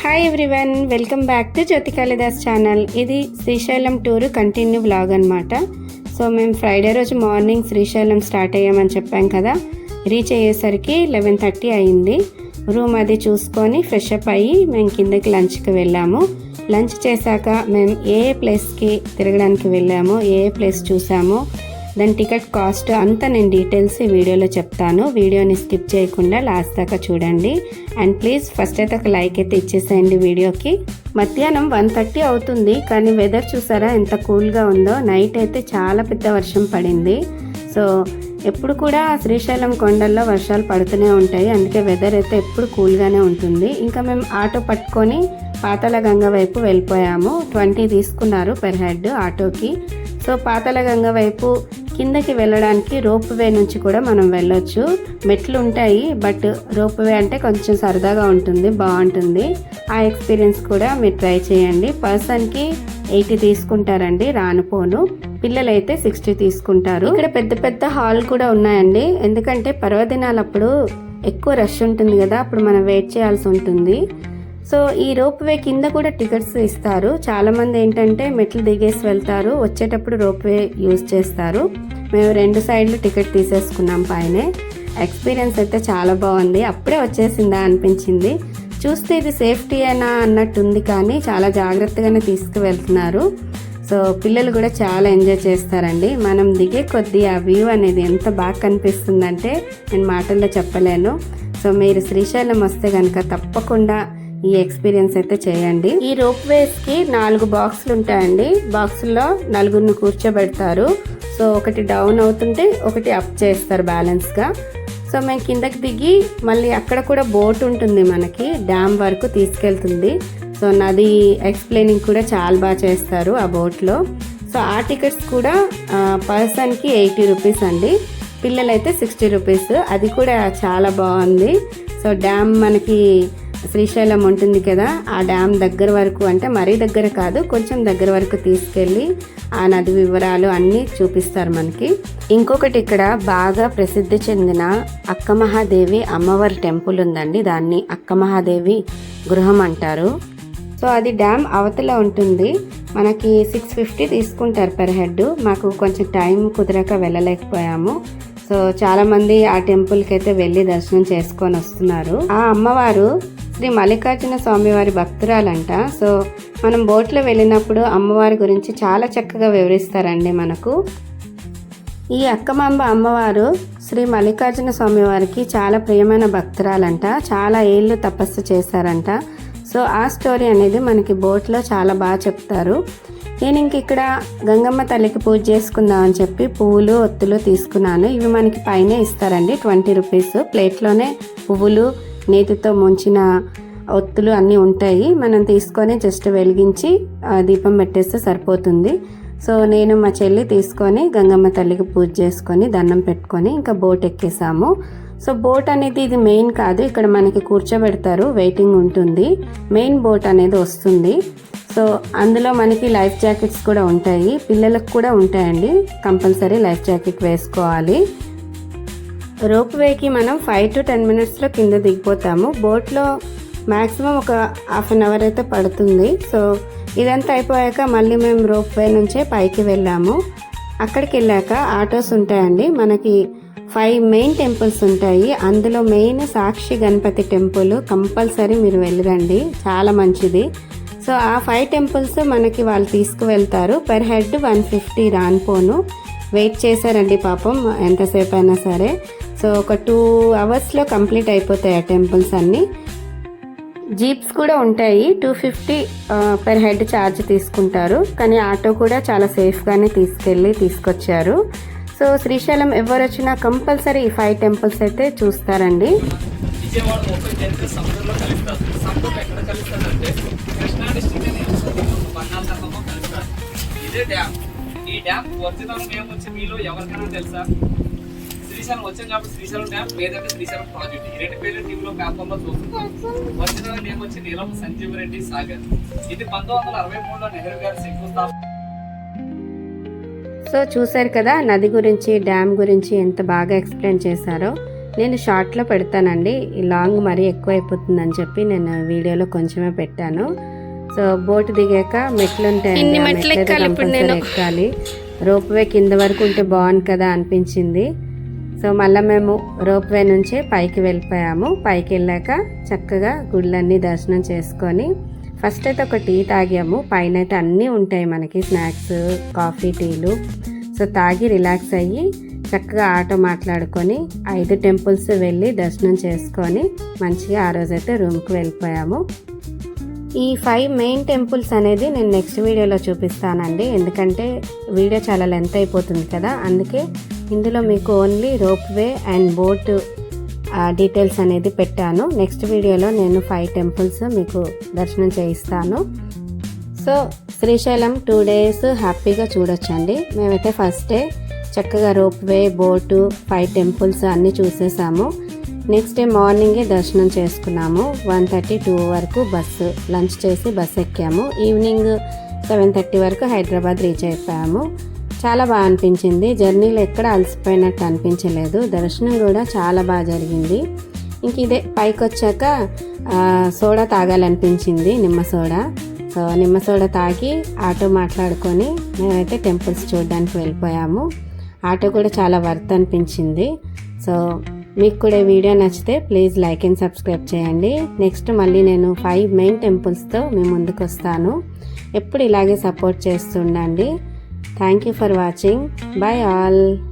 Hi everyone welcome back to Jyothi Kalidas channel ఇది Srisailam tour continue blog అనమాట so మేము Friday రోజు morning Srisailam start అయ్యామని చెప్పాం కదా. రీచ్ అయ్యేసరికి లెవెన్ థర్టీ అయింది. రూమ్ అది చూసుకొని ఫ్రెష్ అప్ అయ్యి మేము కిందకి లంచ్కి వెళ్ళాము. లంచ్ చేశాక మేము ఏ ప్లేస్కి తిరగడానికి వెళ్ళాము ఏ ప్లేస్ చూసామో దాని టికెట్ కాస్ట్ అంతా నేను డీటెయిల్స్ ఈ వీడియోలో చెప్తాను. వీడియోని స్కిప్ చేయకుండా లాస్ట్ దాకా చూడండి. అండ్ ప్లీజ్ ఫస్ట్ అయితే ఒక లైక్ అయితే ఇచ్చేసేయండి వీడియోకి. మధ్యాహ్నం వన్ థర్టీ అవుతుంది కానీ వెదర్ చూసారా ఎంత కూల్గా ఉందో. నైట్ అయితే చాలా పెద్ద వర్షం పడింది. సో ఎప్పుడు కూడా శ్రీశైలం కొండల్లో వర్షాలు పడుతూనే ఉంటాయి. అందుకే వెదర్ అయితే ఎప్పుడు కూల్గానే ఉంటుంది. ఇంకా మేము ఆటో పట్టుకొని పాతాల గంగ వైపు వెళ్ళిపోయాము. ట్వంటీ తీసుకున్నారు పెర్ హెడ్ ఆటోకి. సో పాతాల గంగ వైపు కిందకి వెళ్ళడానికి రోప్ వే నుంచి కూడా మనం వెళ్ళొచ్చు. మెట్లు ఉంటాయి బట్ రోప్ వే అంటే కొంచెం సరదాగా ఉంటుంది బాగుంటుంది. ఆ ఎక్స్పీరియన్స్ కూడా మీరు ట్రై చేయండి. పర్సన్కి ఎయిటీ తీసుకుంటారండి రానుపోను పిల్లలైతే సిక్స్టీ తీసుకుంటారు. ఇక్కడ పెద్ద పెద్ద హాల్ కూడా ఉన్నాయండి. ఎందుకంటే పర్వదినాలప్పుడు ఎక్కువ రష్ ఉంటుంది కదా అప్పుడు మనం వెయిట్ చేయాల్సి ఉంటుంది. సో ఈ రోప్ వే కింద కూడా టికెట్స్ ఇస్తారు. చాలామంది ఏంటంటే మెట్లు దిగేసి వెళ్తారు. వచ్చేటప్పుడు రోప్ వే యూజ్ చేస్తారు. మేము రెండు సైడ్లు టికెట్ తీసేసుకున్నాం పైనే. ఎక్స్పీరియన్స్ అయితే చాలా బాగుంది. అప్పుడే వచ్చేసిందా అనిపించింది. చూస్తే ఇది సేఫ్టీ అయినా అన్నట్టుంది కానీ చాలా జాగ్రత్తగానే తీసుకువెళ్తున్నారు. సో పిల్లలు కూడా చాలా ఎంజాయ్ చేస్తారండి. మనం దిగే కొద్దీ ఆ వ్యూ అనేది ఎంత బాగా కనిపిస్తుందంటే నేను మాటల్లో చెప్పలేను. సో మీరు శ్రీశైలం వస్తే కనుక తప్పకుండా ఈ ఎక్స్పీరియన్స్ అయితే చేయండి. ఈ రోప్ వేస్కి నాలుగు బాక్సులు ఉంటాయండి. బాక్సుల్లో నలుగురిని కూర్చోబెడతారు. సో ఒకటి డౌన్ అవుతుంటే ఒకటి అప్ చేస్తారు బ్యాలెన్స్గా. సో మేము కిందకి దిగి మళ్ళీ అక్కడ కూడా బోట్ ఉంటుంది మనకి డ్యామ్ వరకు తీసుకెళ్తుంది. సో నది ఎక్స్ప్లెయినింగ్ కూడా చాలా బాగా చేస్తారు ఆ బోట్లో. సో ఆ టికెట్స్ కూడా పర్సన్కి ఎయిటీ రూపీస్ అండి. పిల్లలైతే సిక్స్టీ రూపీస్. అది కూడా చాలా బాగుంది. సో డ్యామ్ మనకి శ్రీశైలం ఉంటుంది కదా ఆ డ్యామ్ దగ్గర వరకు అంటే మరీ దగ్గర కాదు కొంచెం దగ్గర వరకు తీసుకెళ్ళి ఆ నది వివరాలు అన్నీ చూపిస్తారు మనకి. ఇంకొకటి ఇక్కడ బాగా ప్రసిద్ధి చెందిన అక్క మహాదేవి అమ్మవారి టెంపుల్ ఉందండి దాన్ని అక్క మహాదేవి గృహం అంటారు. సో అది డ్యామ్ అవతల ఉంటుంది. మనకి సిక్స్ ఫిఫ్టీ తీసుకుంటారు పెర్ హెడ్ మాకు కొంచెం టైం కుదరక వెళ్ళలేకపోయాము. సో చాలామంది ఆ టెంపుల్కి అయితే వెళ్ళి దర్శనం చేసుకొని వస్తున్నారు. ఆ అమ్మవారు శ్రీ మల్లికార్జున స్వామివారి భక్తురాలంట. సో మనం బోట్లో వెళ్ళినప్పుడు అమ్మవారి గురించి చాలా చక్కగా వివరిస్తారండి మనకు. ఈ అక్కమాంబ అమ్మవారు శ్రీ మల్లికార్జున స్వామివారికి చాలా ప్రియమైన భక్తురాలంట. చాలా ఏళ్ళు తపస్సు చేశారంట. సో ఆ స్టోరీ అనేది మనకి బోట్లో చాలా బాగా చెప్తారు. నేను ఇంక ఇక్కడ గంగమ్మ తల్లికి పూజ చేసుకుందాం అని చెప్పి పువ్వులు ఒత్తులు తీసుకున్నాను. ఇవి మనకి పైనే ఇస్తారండి. ట్వంటీ రూపీస్ ప్లేట్లోనే పువ్వులు నేతితో ముంచిన ఒత్తులు అన్నీ ఉంటాయి. మనం తీసుకొని జస్ట్ వెలిగించి దీపం పెట్టేస్తే సరిపోతుంది. సో నేను మా చెల్లి తీసుకొని గంగమ్మ తల్లికి పూజ చేసుకొని దండం పెట్టుకొని ఇంకా బోట్ ఎక్కేసాము. సో బోట్ అనేది ఇది మెయిన్ కాదు. ఇక్కడ మనకి కూర్చోబెడతారు వెయిటింగ్ ఉంటుంది. మెయిన్ బోట్ అనేది వస్తుంది. సో అందులో మనకి లైఫ్ జాకెట్స్ కూడా ఉంటాయి. పిల్లలకు కూడా ఉంటాయండి. కంపల్సరీ లైఫ్ జాకెట్ వేసుకోవాలి. రోప్ వేకి మనం ఫైవ్ టు టెన్ మినిట్స్లో కింద దిగిపోతాము. బోట్లో మ్యాక్సిమం ఒక హాఫ్ అన్ అవర్ అయితే పడుతుంది. సో ఇదంతా అయిపోయాక మళ్ళీ మేము రోప్ వే నుంచే పైకి వెళ్ళాము. అక్కడికి వెళ్ళాక ఆటోస్ ఉంటాయండి. మనకి ఫైవ్ మెయిన్ టెంపుల్స్ ఉంటాయి. అందులో main Sakshi Ganapati temple compulsory మీరు వెళ్ళరండి. చాలా మంచిది. సో ఆ ఫైవ్ టెంపుల్స్ మనకి వాళ్ళు తీసుకువెళ్తారు. పర్ హెడ్ వన్ ఫిఫ్టీ రాన్పోను. వెయిట్ చేశారండి పాపం ఎంతసేపు అయినా సరే. సో ఒక టూ అవర్స్లో కంప్లీట్ అయిపోతాయి ఆ టెంపుల్స్ అన్నీ. జీప్స్ కూడా ఉంటాయి. Two fifty per head charge తీసుకుంటారు. కానీ ఆటో కూడా చాలా సేఫ్గానే తీసుకెళ్ళి తీసుకొచ్చారు. సో శ్రీశైలం ఎవరు వచ్చినా కంపల్సరీ ఈ ఫైవ్ టెంపుల్స్ అయితే చూస్తారండి. విజయవాడ ముప్పై తెలిసి సముద్రంలో కలుస్తారు. సముద్రం ఎక్కడ కలుస్తారంటే కృష్ణా డిస్ట్రిక్ట్ బంగాళాఖాతంలో కలుస్తారు. ఇదే డ్యామ్. ఈ డ్యామ్ ఒరిజినల్ నేమ్ వచ్చి మీలో ఎవరికైనా తెలుసా? శ్రీశైలం వచ్చాం కాబట్టి శ్రీశైలం డ్యామ్ లేదంటే శ్రీశైలం ప్రాజెక్ట్. ఈ రెండు పేర్లు టీవీలో పేపర్లో చూస్తున్నాం. ఒరిజినల్ నేమ్ వచ్చి నీలం సంజీవ్ రెడ్డి సాగర్. ఇది పంతొమ్మిది వందల అరవై మూడులో నెహ్రూ గారి శంకుస్థాపన. సో చూశారు కదా నది గురించి డ్యామ్ గురించి ఎంత బాగా ఎక్స్ప్లెయిన్ చేశారో. నేను షార్ట్లో పెడతానండి. ఈ లాంగ్ మరీ ఎక్కువ అయిపోతుందని చెప్పి నేను వీడియోలో కొంచెమే పెట్టాను. సో బోట్ దిగాక మెట్లు నేను. ఎక్కాలి. రోప్ వే కింద వరకు ఉంటే బాగుంది కదా అనిపించింది. సో మళ్ళీ మేము రోప్ వే పైకి వెళ్ళిపోయాము. పైకి వెళ్ళాక చక్కగా గుళ్ళన్నీ దర్శనం చేసుకొని ఫస్ట్ అయితే ఒక టీ తాగాము. పైన అయితే అన్నీ ఉంటాయి మనకి స్నాక్స్ కాఫీ టీలు. సో తాగి రిలాక్స్ అయ్యి చక్కగా ఆటో మాట్లాడుకొని ఐదు టెంపుల్స్ వెళ్ళి దర్శనం చేసుకొని మంచిగా ఆ రోజైతే రూమ్కి వెళ్ళిపోయాము. ఈ ఫైవ్ మెయిన్ టెంపుల్స్ అనేది నేను నెక్స్ట్ వీడియోలో చూపిస్తానండి. ఎందుకంటే వీడియో చాలా లెంత్ అయిపోతుంది కదా. అందుకే ఇందులో మీకు only rope way and boat details అనేది పెట్టాను. నెక్స్ట్ వీడియోలో నేను ఫైవ్ టెంపుల్స్ మీకు దర్శనం చేయిస్తాను. సో శ్రీశైలం టూ డేస్ హ్యాపీగా చూడొచ్చండి. మేమైతే ఫస్ట్ డే చక్కగా rope way boat five temples అన్నీ చూసేసాము. నెక్స్ట్ డే మార్నింగే దర్శనం చేసుకున్నాము. వన్ థర్టీ టూ వరకు బస్సు లంచ్ చేసి బస్సు ఎక్కాము. ఈవినింగ్ సెవెన్ థర్టీ వరకు హైదరాబాద్ రీచ్ అయిపోయాము. చాలా బాగా అనిపించింది. జర్నీలో ఎక్కడ అలసిపోయినట్టు అనిపించలేదు. దర్శనం కూడా చాలా బాగా జరిగింది. ఇంక ఇదే పైకి వచ్చాక సోడా తాగాలనిపించింది నిమ్మ సోడా. సో నిమ్మ సోడా తాగి ఆటో మాట్లాడుకొని మేమైతే టెంపుల్స్ చూడడానికి వెళ్ళిపోయాము. ఆటో కూడా చాలా వర్త్ అనిపించింది. సో మీకు కూడా వీడియో నచ్చితే ప్లీజ్ లైక్ అండ్ సబ్స్క్రైబ్ చేయండి. నెక్స్ట్ మళ్ళీ నేను ఫైవ్ మెయిన్ టెంపుల్స్తో మీ ముందుకు వస్తాను. ఎప్పుడు ఇలాగే సపోర్ట్ చేస్తుండండి. Thank you for watching. Bye all.